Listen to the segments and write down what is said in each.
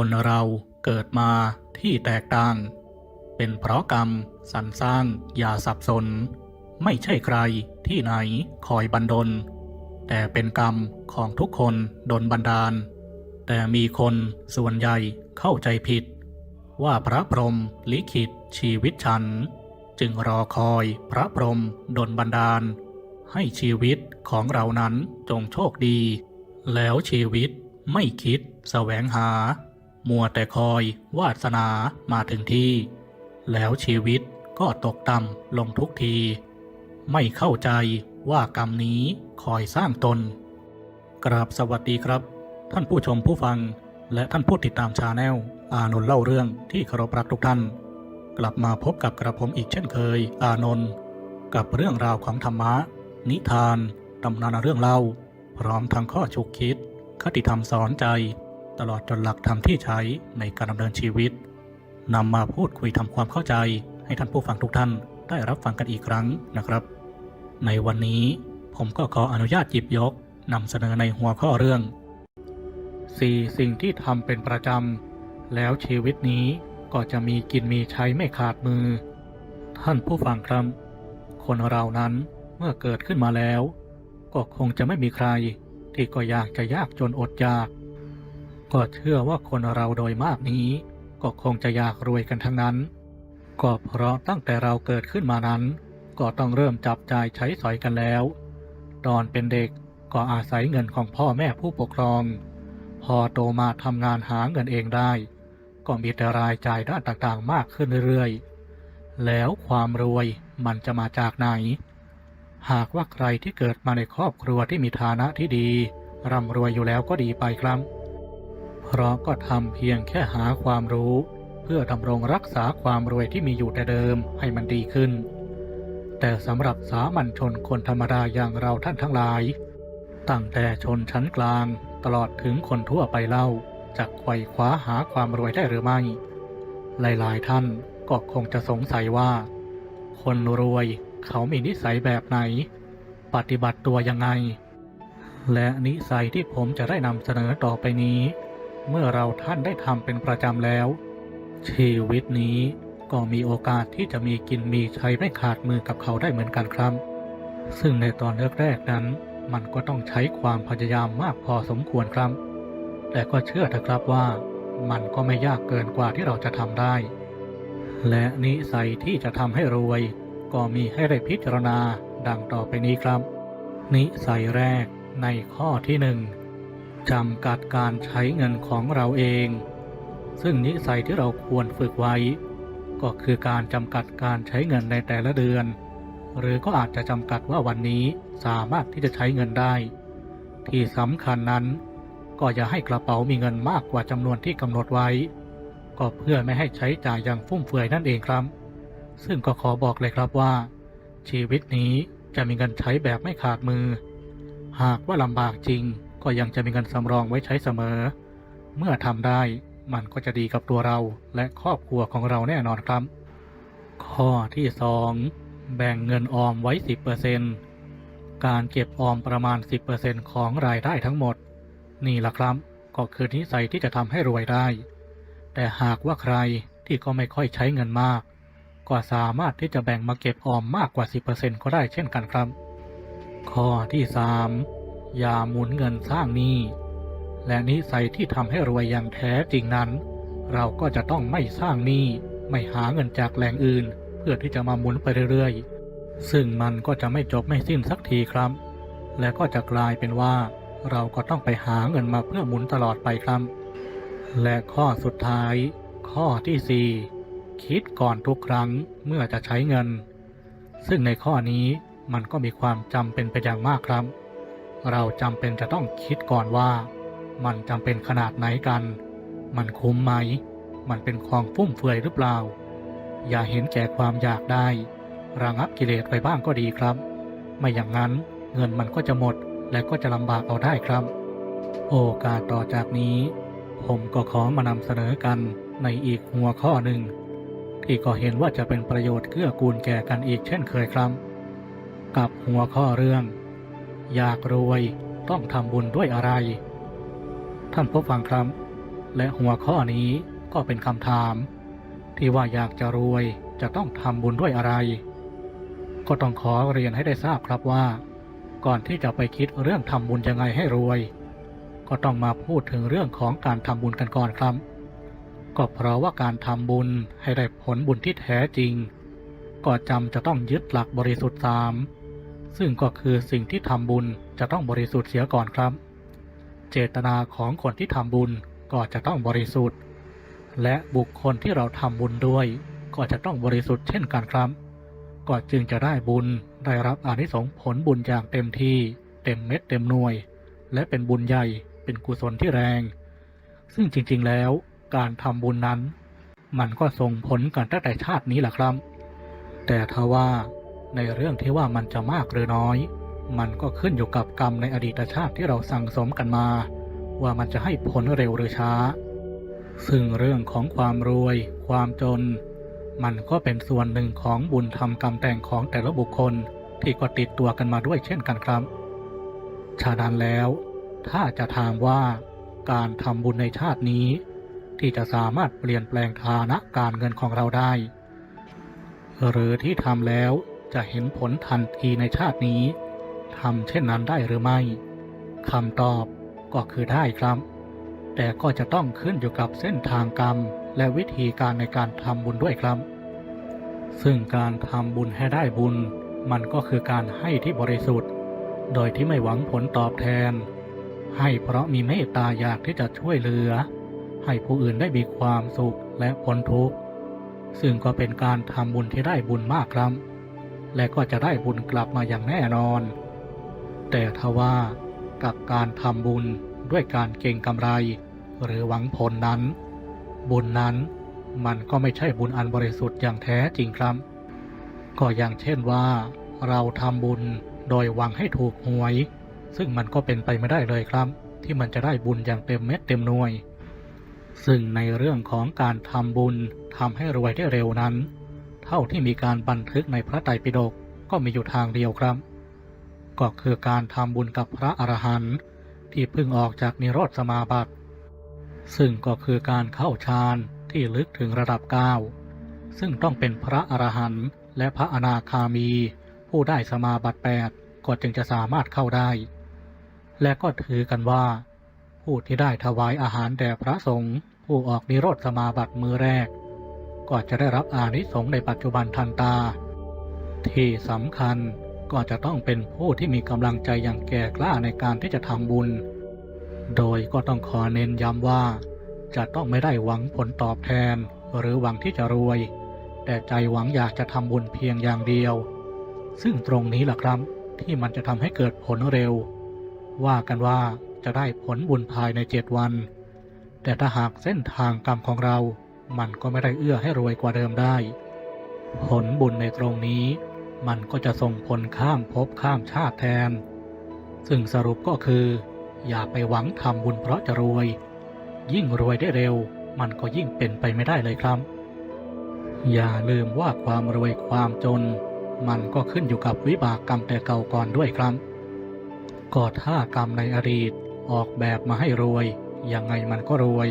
คนเราเกิดมาที่แตกต่าง เป็นเพราะกรรมสรรสร้างอย่าสับสน ไม่ใช่ใครที่ไหนคอยบันดล แต่เป็นกรรมของทุกคนดนบันดาล แต่มีคนส่วนใหญ่เข้าใจผิด ว่าพระพรหมลิขิตชีวิตฉัน จึงรอคอยพระพรหมดนบันดาล ให้ชีวิตของเรานั้นจงโชคดี แล้วชีวิตไม่คิดแสวงหา มัวแต่คอยวาสนามาถึงที่ แล้วชีวิตก็ตกต่ำลงทุกที ไม่เข้าใจว่ากรรมนี้คอยสร้างตน กราบสวัสดีครับ ท่านผู้ชมผู้ฟัง และท่านผู้ติดตามชาแนลอานนท์เล่าเรื่องที่เคารพรักทุกท่าน กลับมาพบกับกระผมอีกเช่นเคย อานนท์กับเรื่องราวของธรรมะ นิทานตำนานเรื่องเล่า พร้อมทั้งข้อฉุกคิด คติธรรมสอนใจ ตลอดจนหลักธรรมที่ใช้ในการดำเนินชีวิตนำมาพูดคุยทำความเข้าใจให้ท่านผู้ฟังทุกท่านได้รับฟังกันอีกครั้งนะครับ ในวันนี้ผมก็ขออนุญาตหยิบยกนำเสนอในหัวข้อเรื่องสี่สิ่งที่ทำเป็นประจำ แล้วชีวิตนี้ก็จะมีกินมีใช้ไม่ขาดมือ ท่านผู้ฟังครับ คนเรานั้นเมื่อเกิดขึ้นมาแล้ว ก็คงจะไม่มีใครที่ก็อยากจะยากจนอดอยาก ก็เชื่อว่าคนเราโดยมากนี้ ก็คงจะอยากรวยกันทั้งนั้น ก็เพราะตั้งแต่เราเกิดขึ้นมานั้น ก็ต้องเริ่มจับจ่ายใช้สอยกันแล้ว ตอนเป็นเด็กก็อาศัยเงินของพ่อแม่ผู้ปกครอง พอโตมาทำงานหาเงินเองได้ ก็มีแต่รายจ่ายด้านต่างๆมากขึ้นเรื่อยๆ แล้วความรวยมันจะมาจากไหน หากว่าใครที่เกิดมาในครอบครัวที่มีฐานะที่ดีร่ำรวยอยู่แล้วก็ดีไปครับ เพราะก็ทำเพียงแค่หาความรู้ เพื่อดำรงรักษาความรวยที่มีอยู่แต่เดิมให้มันดีขึ้น แต่สำหรับสามัญชนคนธรรมดาอย่างเราท่านทั้งหลาย ตั้งแต่ชนชั้นกลางตลอดถึงคนทั่วไปเล่าจะไขว่คว้าหาความรวยได้หรือไม่ หลายๆ ท่านก็คงจะสงสัยว่า คนรวยเขามีนิสัยแบบไหน ปฏิบัติตัวยังไง และนิสัยที่ผมจะได้นำเสนอต่อไปนี้ เมื่อเราท่านได้ทำเป็นประจำแล้ว ชีวิตนี้ก็มีโอกาสที่จะมีกินมีใช้ไม่ขาดมือกับเขาได้เหมือนกันครับ ซึ่งในตอนแรกๆนั้น มันก็ต้องใช้ความพยายามมากพอสมควรครับ แต่ก็เชื่อเถอะครับว่า มันก็ไม่ยากเกินกว่าที่เราจะทำได้ และนิสัยที่จะทำให้รวย ก็มีให้ได้พิจารณาดังต่อไปนี้ครับ นิสัยแรกในข้อที่หนึ่ง จำกัดการใช้เงินของเราเอง ซึ่งนิสัยที่เราควรฝึกไว้ ก็คือการจำกัดการใช้เงินในแต่ละเดือน หรือก็อาจจะจำกัดว่าวันนี้สามารถที่จะใช้เงินได้ ที่สำคัญนั้น ก็อย่าให้กระเป๋ามีเงินมากกว่าจำนวนที่กำหนดไว้ ก็เพื่อไม่ให้ใช้จ่ายอย่างฟุ่มเฟือยนั่นเองครับ ซึ่งก็ขอบอกเลยครับว่า ชีวิตนี้จะมีเงินใช้แบบไม่ขาดมือ หากว่าลำบากจริง ก็ยังจะมีเงินสำรองไว้ใช้เสมอ เมื่อทำได้มันก็จะดีกับตัวเราและครอบครัวของเราแน่นอนครับ ข้อที่ 2 แบ่งเงินออมไว้ 10%การเก็บออมประมาณ 10%ของรายได้ทั้งหมด นี่แหละครับ ก็คือนิสัยที่จะทำให้รวยได้ แต่หากว่าใครที่ก็ไม่ค่อยใช้เงินมาก ก็สามารถที่จะแบ่งมาเก็บออมมากกว่า 10%ก็ได้เช่นกันครับ ข้อที่ 3 อย่าหมุนเงินสร้างหนี้และนิสัยที่ทำให้รวยอย่างแท้จริงนั้น เราก็จะต้องไม่สร้างหนี้ไม่หาเงินจากแหล่งอื่น เพื่อที่จะมาหมุนไปเรื่อยๆ ซึ่งมันก็จะไม่จบไม่สิ้นสักทีครับ และก็จะกลายเป็นว่า เราก็ต้องไปหาเงินมาเพื่อหมุนตลอดไปครับ และข้อสุดท้าย ข้อที่ 4 คิดก่อนทุกครั้งเมื่อจะใช้เงิน ซึ่งในข้อนี้มันก็มีความจำเป็นไปอย่างมากครับ เราจำเป็นจะต้องคิดก่อนว่า มันจำเป็นขนาดไหนกัน มันคุ้มไหม มันเป็นของฟุ่มเฟือยหรือเปล่า อย่าเห็นแก่ความอยากได้ ระงับกิเลสไปบ้างก็ดีครับ ไม่อย่างนั้นเงินมันก็จะหมดและก็จะลำบากเอาได้ครับ โอกาสต่อจากนี้ ผมก็ขอมานำเสนอกันในอีกหัวข้อหนึ่งที่ก็เห็นว่าจะเป็นประโยชน์เกื้อกูลแก่กันอีกเช่นเคยครับ กับหัวข้อเรื่อง อยากรวยต้องทำบุญด้วยอะไร ท่านผู้ฟังครับ และหัวข้อนี้ก็เป็นคำถาม ที่ว่าอยากจะรวยจะต้องทำบุญด้วยอะไร ก็ต้องขอเรียนให้ได้ทราบครับว่า ก่อนที่จะไปคิดเรื่องทำบุญยังไงให้รวย ก็ต้องมาพูดถึงเรื่องของการทำบุญกันก่อนครับ ก็เพราะว่าการทำบุญให้ได้ผลบุญที่แท้จริง ก็จำจะต้องยึดหลักบริสุทธิ์สาม ซึ่งก็คือสิ่งที่ทำบุญจะต้องบริสุทธิ์เสียก่อนครับ เจตนาของคนที่ทำบุญก็จะต้องบริสุทธิ์ และบุคคลที่เราทำบุญด้วย ก็จะต้องบริสุทธิ์เช่นกันครับ ก็จึงจะได้บุญได้รับอานิสงส์ผลบุญอย่างเต็มที่ เต็มเม็ดเต็มหน่วย และเป็นบุญใหญ่เป็นกุศลที่แรง ซึ่งจริง ๆ แล้วการทำบุญนั้น มันก็ส่งผลกันตั้งแต่ชาตินี้แหละครับ แต่ทว่า ในเรื่องที่ว่ามันจะมากหรือน้อย มันก็ขึ้นอยู่กับกรรมในอดีตชาติที่เราสั่งสมกันมา ว่ามันจะให้ผลเร็วหรือช้า ซึ่งเรื่องของความรวย ความจน มันก็เป็นส่วนหนึ่งของบุญทำกรรมแต่งของแต่ละบุคคลที่ก็ติดตัวกันมาด้วยเช่นกันครับ ฉะนั้นแล้ว ถ้าจะถามว่าการทำบุญในชาตินี้ ที่จะสามารถเปลี่ยนแปลงฐานะการเงินของเราได้ หรือที่ทำแล้ว จะเห็นผลทันทีในชาตินี้ทำเช่นนั้นได้หรือไม่คำตอบก็คือได้ครับ แต่ก็จะต้องขึ้นอยู่กับเส้นทางกรรม และวิธีการในการทำบุญด้วยครับ ซึ่งการทำบุญให้ได้บุญ มันก็คือการให้ที่บริสุทธิ์ โดยที่ไม่หวังผลตอบแทน ให้เพราะมีเมตตาอยากที่จะช่วยเหลือ ให้ผู้อื่นได้มีความสุขและพ้นทุกข์ซึ่งก็เป็นการทำบุญที่ได้บุญมากครับ และก็จะได้บุญกลับมาอย่างแน่นอน แต่ทว่ากับการทำบุญด้วยการเก่งกำไร หรือหวังผลนั้น บุญนั้นมันก็ไม่ใช่บุญอันบริสุทธิ์อย่างแท้จริงครับ ก็อย่างเช่นว่า เราทำบุญโดยหวังให้ถูกหวย ซึ่งมันก็เป็นไปไม่ได้เลยครับ ที่มันจะได้บุญอย่างเต็มเม็ดเต็มหน่วย ซึ่งในเรื่องของการทำบุญทำให้รวยได้เร็วนั้น เท่าที่มีการบันทึกในพระไตรปิฎกก็มีอยู่ทางเดียวครับ ก็คือการทำบุญกับพระอรหันต์ที่เพิ่งออกจากนิโรธสมาบัติ ซึ่งก็คือการเข้าฌานที่ลึกถึงระดับ9ซึ่งต้องเป็นพระอรหันต์และพระอนาคามี ผู้ได้สมาบัติ8ก็จึงจะสามารถเข้าได้ และก็ถือกันว่า ผู้ที่ได้ถวายอาหารแด่พระสงฆ์ผู้ออกนิโรธสมาบัติมือแรก ก็จะได้รับอานิสงส์ในปัจจุบันทันตา ที่สำคัญก็จะต้องเป็นผู้ที่มีกำลังใจอย่างแก่กล้าในการที่จะทำบุญ โดยก็ต้องขอเน้นย้ำว่า จะต้องไม่ได้หวังผลตอบแทน หรือหวังที่จะรวย แต่ใจหวังอยากจะทำบุญเพียงอย่างเดียว ซึ่งตรงนี้แหละครับที่มันจะทำให้เกิดผลเร็ว ว่ากันว่าจะได้ผลบุญภายในเจ็ดวัน แต่ถ้าหากเส้นทางกรรมของเรา มันก็ไม่ได้เอื้อให้รวยกว่าเดิมได้ ผลบุญในตรงนี้ มันก็จะส่งผลข้ามภพข้ามชาติแทน ซึ่งสรุปก็คือ อย่าไปหวังทำบุญเพราะจะรวย ยิ่งรวยได้เร็ว มันก็ยิ่งเป็นไปไม่ได้เลยครับ อย่าลืมว่าความรวยความจน มันก็ขึ้นอยู่กับวิบากกรรมแต่เก่าก่อนด้วยครับก็ถ้ากรรมในอดีตออกแบบมาให้รวย ยังไงมันก็รวย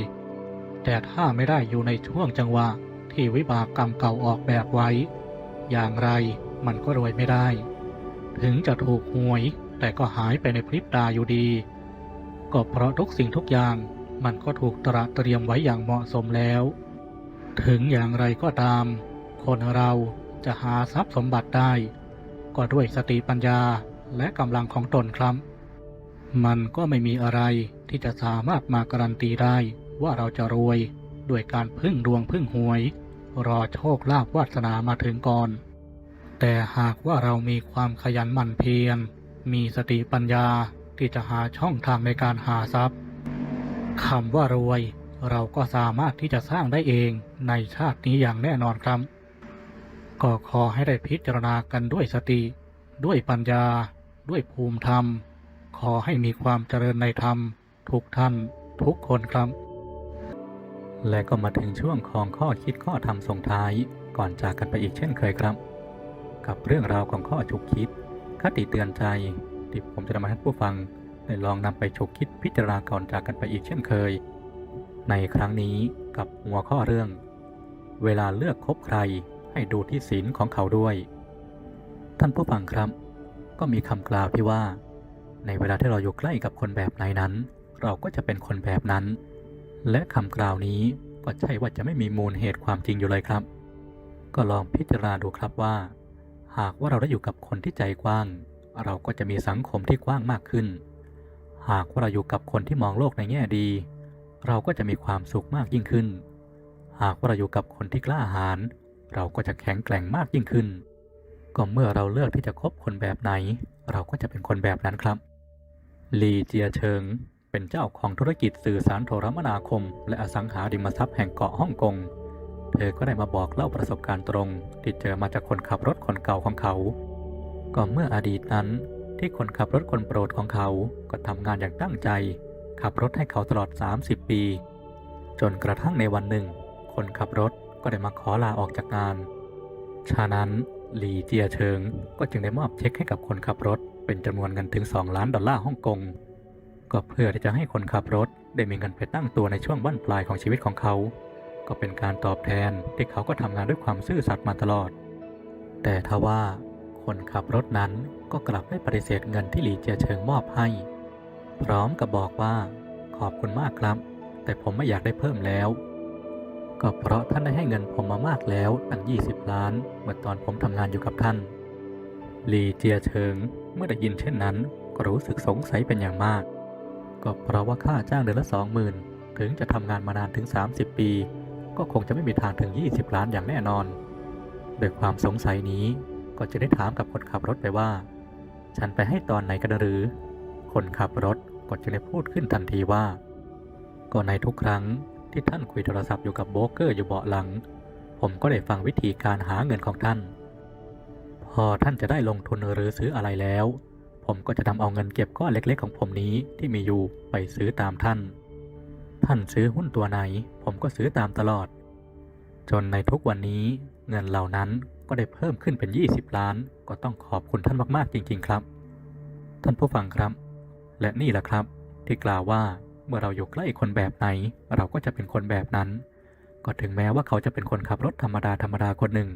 แต่ถ้าไม่ได้อยู่ในช่วงจังหวะ ที่วิบากกรรมเก่าออกแบบไว้ อย่างไรมันก็รวยไม่ได้ ถึงจะถูกหวยแต่ก็หายไปในพริบตาอยู่ดี ก็เพราะทุกสิ่งทุกอย่างมันก็ถูกตระเตรียมไว้อย่างเหมาะสมแล้ว ถึงอย่างไรก็ตาม คนเราจะหาทรัพย์สมบัติได้ ก็ด้วยสติปัญญาและกำลังของตนครับ มันก็ไม่มีอะไรที่จะสามารถมาการันตีได้ ว่าเราจะรวยด้วยการพึ่งดวงพึ่งหวย รอโชคลาภวาสนามาถึงก่อน แต่หากว่าเรามีความขยันหมั่นเพียร มีสติปัญญาที่จะหาช่องทางในการหาทรัพย์คำว่ารวย เราก็สามารถที่จะสร้างได้เองในชาตินี้อย่างแน่นอนครับ ก็ขอให้ได้พิจารณากันด้วยสติ ด้วยปัญญา ด้วยภูมิธรรม ขอให้มีความเจริญในธรรม ทุกท่าน ทุกคนครับ และก็มาถึงช่วงของข้อคิดข้อธรรมส่งท้ายก่อนจากกันไปอีกเช่นเคยครับ กับเรื่องราวของข้อฉุกคิด คติเตือนใจที่ผมจะนำมาให้ผู้ฟังได้ลองนำไปฉุกคิดพิจารณาก่อนจากกันไปอีกเช่นเคย ในครั้งนี้กับหัวข้อเรื่อง เวลาเลือกคบใครให้ดูที่ศีลของเขาด้วย ท่านผู้ฟังครับ ก็มีคำกล่าวที่ว่า ในเวลาที่เราอยู่ใกล้กับคนแบบไหนนั้น เราก็จะเป็นคนแบบนั้น และคำกล่าวนี้ก็ใช่ว่าจะไม่มีมูลเหตุความจริงอยู่เลยครับ ก็ลองพิจารณาดูครับว่า หากว่าเราได้อยู่กับคนที่ใจกว้าง เราก็จะมีสังคมที่กว้างมากขึ้น หากว่าเราอยู่กับคนที่มองโลกในแง่ดี เราก็จะมีความสุขมากยิ่งขึ้น หากว่าเราอยู่กับคนที่กล้าหาญเราก็จะแข็งแกร่งมากยิ่งขึ้น ก็เมื่อเราเลือกที่จะคบคนแบบไหน เราก็จะเป็นคนแบบนั้นครับลีเจียเชิง เป็นเจ้าของธุรกิจสื่อสารโทรมนาคม และอสังหาริมทรัพย์แห่งเกาะฮ่องกง เธอก็ได้มาบอกเล่าประสบการณ์ตรง ที่เจอมาจากคนขับรถคนเก่าของเขา ก็เมื่ออดีตนั้นที่คนขับรถคนโปรดของเขาก็ทำงานอย่างตั้งใจ ขับรถให้เขาตลอด 30 ปี จนกระทั่งในวันหนึ่ง คนขับรถก็ได้มาขอลาออกจากงาน ฉะนั้นหลีเจียเชิงก็จึงได้มอบเช็คให้กับคนขับรถเป็นจำนวนเงินถึง 2 ล้านดอลลาร์ฮ่องกง ก็เพื่อที่จะให้คนขับรถได้มีเงินไปตั้งตัวในช่วงบั้นปลายของชีวิตของเขา ก็เป็นการตอบแทนที่เขาก็ทำงานด้วยความซื่อสัตย์มาตลอด แต่ทว่าคนขับรถนั้นก็กลับได้ปฏิเสธเงินที่หลีเจียเชิงมอบให้ พร้อมกับบอกว่า ขอบคุณมากครับ แต่ผมไม่อยากได้เพิ่มแล้ว ก็เพราะท่านได้ให้เงินผมมามากแล้วตั้ง 20 ล้านเมื่อตอนผมทำงานอยู่กับท่าน หลีเจียเชิงเมื่อได้ยินเช่นนั้นก็รู้สึกสงสัยเป็นอย่างมาก ก็เพราะว่าค่าจ้างเดือนละ20,000ถึงจะทำงานมานานถึง 30 ปี ก็คงจะไม่มีทางถึง 20 ล้านอย่างแน่นอนโดยความสงสัยนี้ก็จะได้ถามกับคนขับรถไปว่า ฉันไปให้ตอนไหนกันหรือ คนขับรถก็จะได้พูดขึ้นทันทีว่า ก็ในทุกครั้งที่ท่านคุยโทรศัพท์อยู่กับโบรกเกอร์อยู่เบาะหลัง ผมก็ได้ฟังวิธีการหาเงินของท่าน พอท่านจะได้ลงทุนหรือซื้ออะไรแล้ว ผมก็จะนำเอาเงินเก็บก้อนเล็กๆ ของผมนี้ที่มีอยู่ไปซื้อตามท่าน ท่านซื้อหุ้นตัวไหน ผมก็ซื้อตามตลอด จนในทุกวันนี้เงินเหล่านั้นก็ได้เพิ่มขึ้นเป็น 20 ล้าน ก็ต้องขอบคุณท่านมากๆจริง ๆ ครับ ท่านผู้ฟังครับ และนี่แหละครับ ที่กล่าวว่าเมื่อเราอยู่ใกล้คนแบบไหน เราก็จะเป็นคนแบบนั้น ก็ถึงแม้ว่าเขาจะเป็นคนขับรถธรรมดาธรรมดาคนหนึ่ง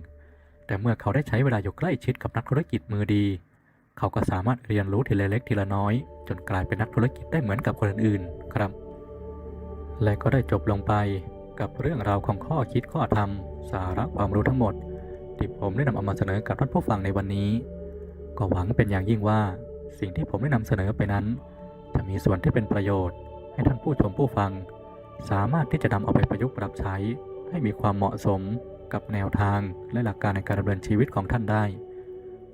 แต่เมื่อเขาได้ใช้เวลาอยู่ใกล้ชิดกับนักธุรกิจมือดี เขาก็สามารถเรียนรู้ทีละเล็กทีละน้อย จนกลายเป็นนักธุรกิจได้เหมือนกับคนอื่นๆครับ และก็ได้จบลงไปกับเรื่องราวของข้อคิดข้อธรรม สาระความรู้ทั้งหมด ที่ผมได้นำเอามาเสนอกับท่านผู้ฟังในวันนี้ ก็หวังเป็นอย่างยิ่งว่า สิ่งที่ผมได้นำเสนอไปนั้น จะมีส่วนที่เป็นประโยชน์ ให้ท่านผู้ชมผู้ฟัง สามารถที่จะนำเอาไปประยุกต์ปรับใช้ ให้มีความเหมาะสมกับแนวทางและหลักการในการดำเนินชีวิตของท่านได้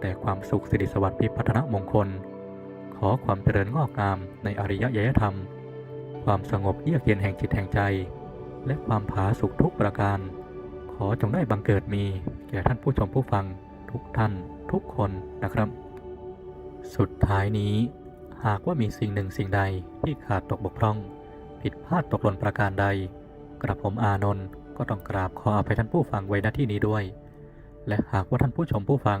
แต่ความสุขสิริสวัสดิ์พิพัฒนมงคล ขอความเจริญงอกงามในอริยยธรรม ความสงบเยือกเย็นแห่งจิตแห่งใจ และความผาสุกทุกประการ ขอจงได้บังเกิดมีแก่ท่านผู้ชมผู้ฟังทุกท่านทุกคนนะครับ สุดท้ายนี้ หากว่ามีสิ่งหนึ่งสิ่งใดที่ขาดตกบกพร่อง ผิดพลาดตกหล่นประการใด กระผมอานนท์ก็ต้องกราบขออภัยท่านผู้ฟังไว้ณที่นี้ด้วย และหากว่าท่านผู้ชมผู้ฟัง